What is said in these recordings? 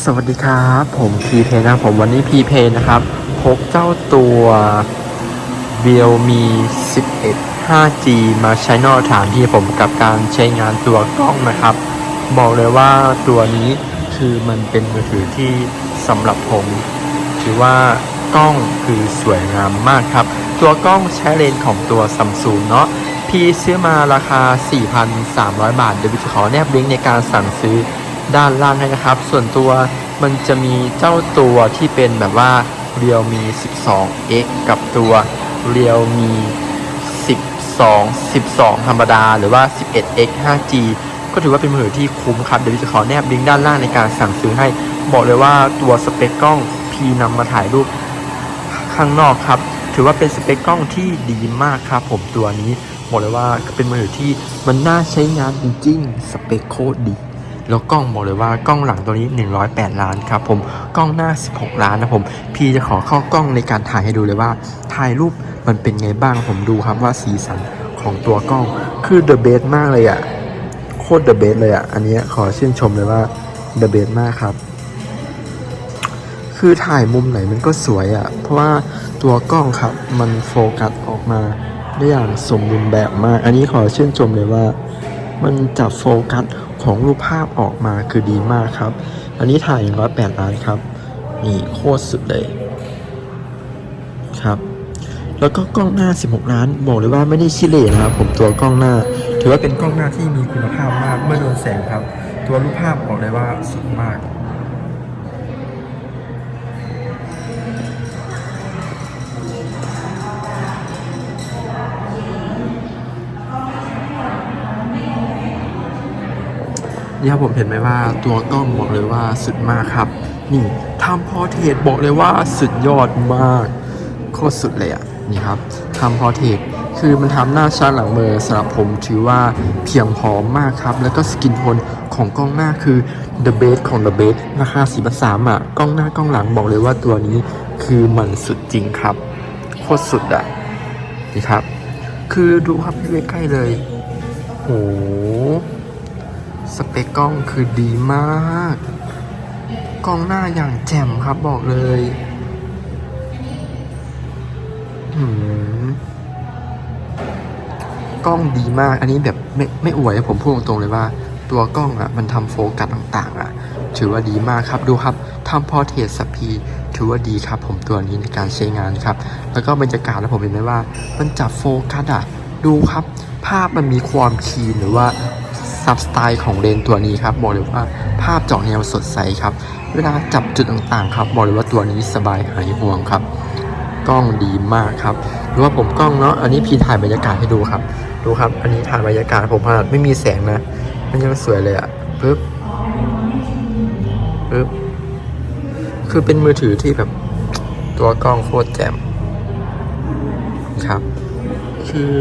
สวัสดีครับ ผมพีเพนะผมวันนี้พีเพนะครับพกเจ้าตัว Realme 11 5G มาใช้นอกสถานที่ผมกับการใช้งานตัวกล้องนะครับ บอกเลยว่าตัวนี้คือมันเป็นมือถือที่สำหรับผม ถือว่ากล้องคือสวยงามมากครับ ตัวกล้องใช้เลนส์ของตัวซัมซุงเนาะพี่ซื้อมาราคา 4,300 บาทเดี๋ยวพี่จะขอแนบลิงก์ในการสั่งซื้อ ด้านล่างให้นะครับ ส่วนตัวมันจะมีเจ้าตัวที่เป็นแบบว่า Realme 12X กับตัว Realme 12 12 ธรรมดา หรือว่า 11X 5G ก็ถือว่าเป็นมือถือที่คุ้มครับ เดี๋ยวจะขอแนบลิงก์ด้านล่างในการสั่งซื้อให้ บอกเลยว่าตัวสเปคกล้องพีนำมาถ่ายรูปข้างนอกครับ ถือว่าเป็นสเปคกล้องที่ดีมากครับผมตัวนี้ บอกเลยว่าเป็นมือถือที่มันน่าใช้งานจริงๆ สเปคโคตรดี แล้วกล้องบอกเลยว่ากล้องหลังตัวนี้ 108 ล้านครับผมกล้องหน้า 16 ล้านนะผม พี่จะขอเข้ากล้องในการถ่ายให้ดูเลยว่าถ่ายรูปมันเป็นไงบ้างผมดูครับว่าสีสันของตัวกล้องคือเดอะเบสมากเลยอะโคตรเดอะเบสเลยอะอันนี้ขอชื่นชมเลยว่าเดอะเบสมากครับ คือถ่ายมุมไหนมันก็สวยอะ่ะ เพราะว่าตัวกล้องครับมันโฟกัสออกมาได้อย่างสมบูรณ์แบบมาก อันนี้ขอชื่นชมเลยว่า มันจับโฟกัส ของรูปภาพออกมาคือดีมากครับ อันนี้ถ่ายร้อยแปดล้านครับ นี่โคตรสุดเลยครับ แล้วก็กล้องหน้า 16 ล้าน บอกเลยว่าไม่ได้ชิเลนะครับผมตัวกล้องหน้า ถือว่าเป็นกล้องหน้าที่มีคุณภาพมากเมื่อโดนแสงครับ ตัวรูปภาพบอกเลยว่าสุดมาก นี่ครับผมเห็นไหมว่าตัวกล้องบอกเลยว่าสุดมากครับ นี่ทำพอเทรตบอกเลยว่าสุดยอดมาก โคตรสุดเลยอะนี่ครับทำพอเทรตคือมันทำหน้าชัดหลังมือสำหรับผมถือว่าเพียงพอมากครับ แล้วก็สกินโทนของกล้องหน้าคือ the best ของ the best ราคา4 3 0 0อะกล้องหน้ากล้องหลังบอกเลยว่าตัวนี้คือมันสุดจริงครับ โคตรสุดอะนี่ครับ คือดูครับใกล้ๆเลยโห สเปคกล้องคือดีมาก กล้องหน้าอย่างแจ่มครับบอกเลยหืมกล้องดีมาก อันนี้แบบไม่ไม่อวยนะผมพูดตรงๆเลยว่า ตัวกล้องอะ มันทำโฟกัสต่าง ๆอะ ถือว่าดีมากครับดูครับทำพอเทสสปีถือว่าดีครับ ผมตัวนี้ในการใช้งานครับ แล้วก็บรรยากาศแล้วผมเห็นไหมว่า มันจับโฟกัสอะ ดูครับ ภาพมันมีความคีนหรือว่า ซับสไตล์ของเลนตัวนี้ครับบอกเลยว่าภาพจอแนวสดใสครับ เวลาจับจุดต่างๆครับบอกเลยว่าตัวนี้สบายหายห่วงครับ กล้องดีมากครับหรือว่าผมกล้องเนาะอันนี้พี่ถ่ายบรรยากาศให้ดูครับ ดูครับ อันนี้ถ่ายบรรยากาศผมขนาดไม่มีแสงนะมันยังสวยเลยอะปึ๊บปึ๊บคือเป็นมือถือที่แบบตัวกล้องโคตรแจ่มครับ คือ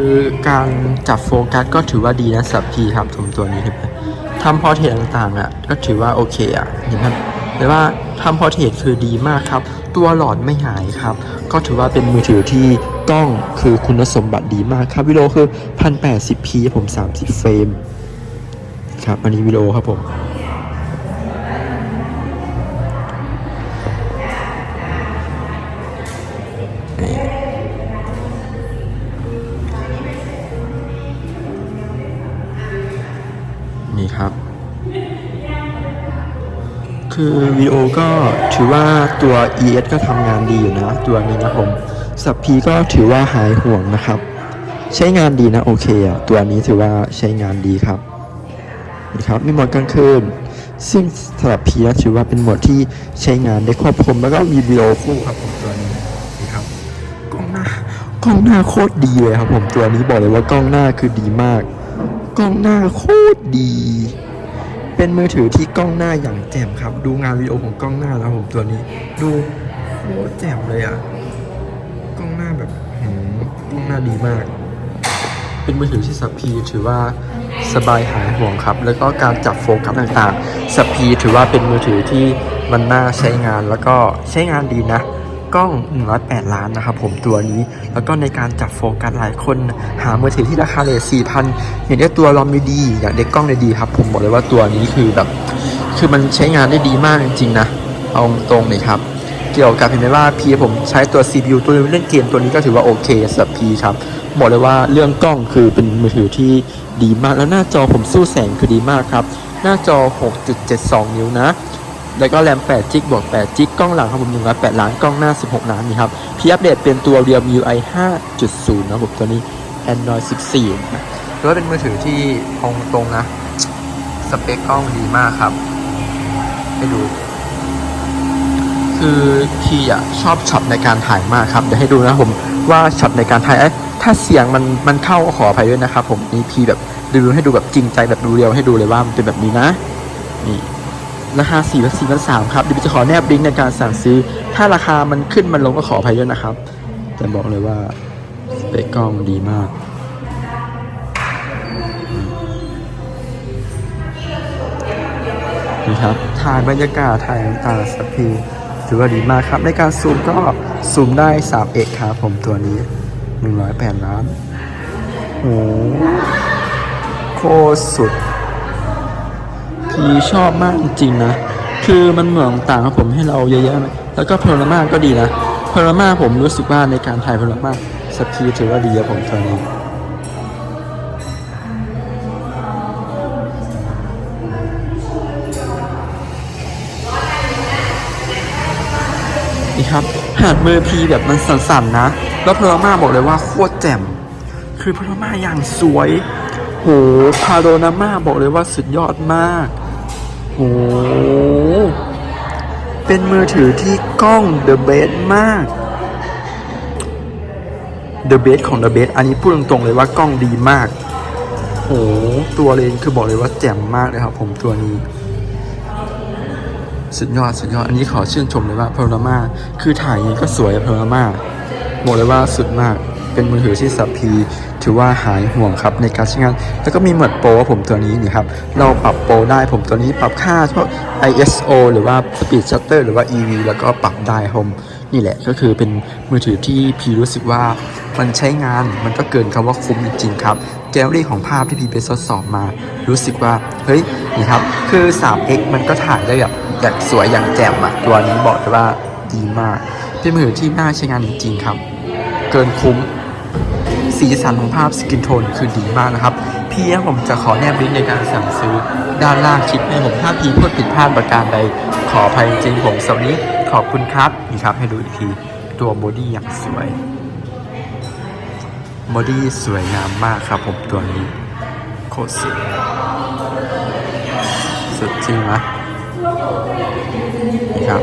การจับโฟกัสก็ถือว่าดีนะสับพีครับผมตัวนี้เห็นไหมทำพอเทรตต่างๆอะก็ถือว่าโอเคอะเห็นไหมแต่ว่าทำพอเทรตคือดีมากครับ ตัวหลอดไม่หายครับ ก็ถือว่าเป็นมือถือที่กล้องคือคุณสมบัติดีมากครับวิดีโอคือ 1080p ผม 30 เฟรมครับอันนี้วิดีโอครับผม คือวิดีโอก็ถือว่าตัว ES ก็ทำงานดีอยู่นะ ตัวนี้นะผมสับพีก็ถือว่าหายห่วงนะครับ ใช้งานดีนะโอเคอะตัวนี้ถือว่าใช้งานดีครับนี่ครับมีโหมดกลางคืนซึ่งสำหรับพีนะถือว่าเป็นโหมดที่ใช้งานได้ครอบคลุมแล้วก็มีวิดีโอคู่ครับผมตัวนี้นี่ครับกล้องหน้ากล้องหน้าโคตรดีเลยครับผมตัวนี้บอกเลยว่ากล้องหน้าคือดีมาก กล้องหน้าโคตรดี เป็นมือถือที่กล้องหน้าอย่างแจ่มครับ ดูงานวิดีโอของกล้องหน้าแล้วผมตัวนี้ ดูโคตรแจ่มเลยอะกล้องหน้าแบบกล้องหน้าดีมาก เป็นมือถือที่สัพพีถือว่าสบายหายห่วงครับ แล้วก็การจับโฟกัสต่างๆสัพพีถือว่าเป็นมือถือที่มันน่าใช้งานแล้วก็ใช้งานดีนะ กล้อง 108 ล้านนะครับผมตัวนี้ แล้วก็ในการจับโฟกัสหลายคน หามือถือที่ราคาเลท4,000 อย่างได้ตัวรอมดีๆ อยากได้กล้องดีๆครับ ผมบอกเลยว่าตัวนี้คือแบบ คือมันใช้งานได้ดีมากจริงๆนะ เอาตรงเลยครับ เกี่ยวกับเห็นไหมว่าพีผมใช้ตัว CPU ตัวเล่นเกมตัวนี้ก็ถือว่าโอเคสำหรับพีครับบอกเลยว่าเรื่องกล้องคือเป็นมือถือที่ดีมากแล้วหน้าจอผมสู้แสงคือดีมากครับ หน้าจอ 6.72 นิ้วนะ แล้วก็แรม 8 จิกบวก 8 จิกกล้องหลังครับผม108 ล้าน กล้องหน้า 16 ล้านนี่ครับพี่อัปเดตเป็นตัว Realme UI 5.0 นะผมตัวนี้ Android 14นะถือว่าเป็นมือถือที่ตรงตรงนะ สเปคกล้องดีมากครับให้ดู คือพี่อะชอบช็อตในการถ่ายมากครับ เดี๋ยวให้ดูนะผมว่าช็อตในการถ่ายเอ้ถ้าเสียงมันมันเข้าขออภัยด้วยนะครับผมนี่พี่แบบดูให้ดูแบบจริงใจแบบดูเรียวให้ดูเลยว่ามันเป็นแบบนี้นะ นี่ ราคา4 4 3ครับเดี๋ยวจะขอแนบลิงก์ในการสั่งซื้อ ถ้าราคามันขึ้นมันลงก็ขออภัยด้วยนะครับ แต่บอกเลยว่าสเปคกล้องดีมากนี่ครับถ่ายบรรยากาศถ่ายต่างๆสักทีถือว่าดีมากครับ ในการซูมก็ซูมได้3เอกครับผมตัวนี้ 108 ล้านโอ้โหโคตรสุด พี่ชอบมากจริงๆนะ คือมันเหมือนต่างครับผมให้เราเยอะแยะแล้วก็พารามาก็ดีนะพารามาผมรู้สึกว่าในการถ่ายพารามาสปีถือว่าดีครับผมตัวนี้นี่ครับหาดมือพีแบบมันสั่นๆนะ แล้วพารามาบอกเลยว่าโคตรแจ่ม คือพารามาอย่างสวยโหพาโรนามาบอกเลยว่าสุดยอดมาก โห เป็นมือถือที่กล้อง The Best มาก The Best ของ The Best อันนี้พูดตรงๆเลยว่ากล้องดีมากโหตัวเลนคือบอกเลยว่าแจ่มมากเลยครับผมตัวนี้ สุดยอดสุดยอด อันนี้ขอชื่นชมเลยว่าพารามาคือถ่ายยังไงก็สวยพารามาบอกเลยว่าสุดมาก เป็นมือถือที่สับพีถือว่าหายห่วงครับในการใช้งาน แล้วก็มีโหมดโปรผมตัวนี้นี่ครับ เราปรับโปรได้ผมตัวนี้ปรับค่าพวก ISO หรือว่า Speed Shutter หรือว่า EV แล้วก็ปรับได้ผมนี่แหละก็คือเป็นมือถือที่พีรู้สึกว่ามันใช้งานมันก็เกินคำว่าคุ้มจริงๆครับแกลเลอรี่ของภาพที่พีไปทดสอบมา รู้สึกว่า เฮ้ยนี่ครับ คือ 3x มันก็ถ่ายได้แบบอย่างสวยอย่างแจ่มอะตัวนี้บอกเลยว่าดีมาก เป็นมือถือที่น่าใช้งานจริงๆครับ เกินคุ้ม สีสันของภาพสกินโทนคือดีมากนะครับ พี่ครับผมจะขอแนบลิงก์ในการสั่งซื้อ ด้านล่างคลิปให้ผมถ้าพี่พูดผิดพลาดประการใด ขออภัยจริงผมสวัสดีขอบคุณครับ นี่ครับให้ดูอีกที ตัวบอดี้อย่างสวยบอดี้สวยงามมากครับผมตัวนี้ โคตรสุด สุดจริงนะนี่ครับ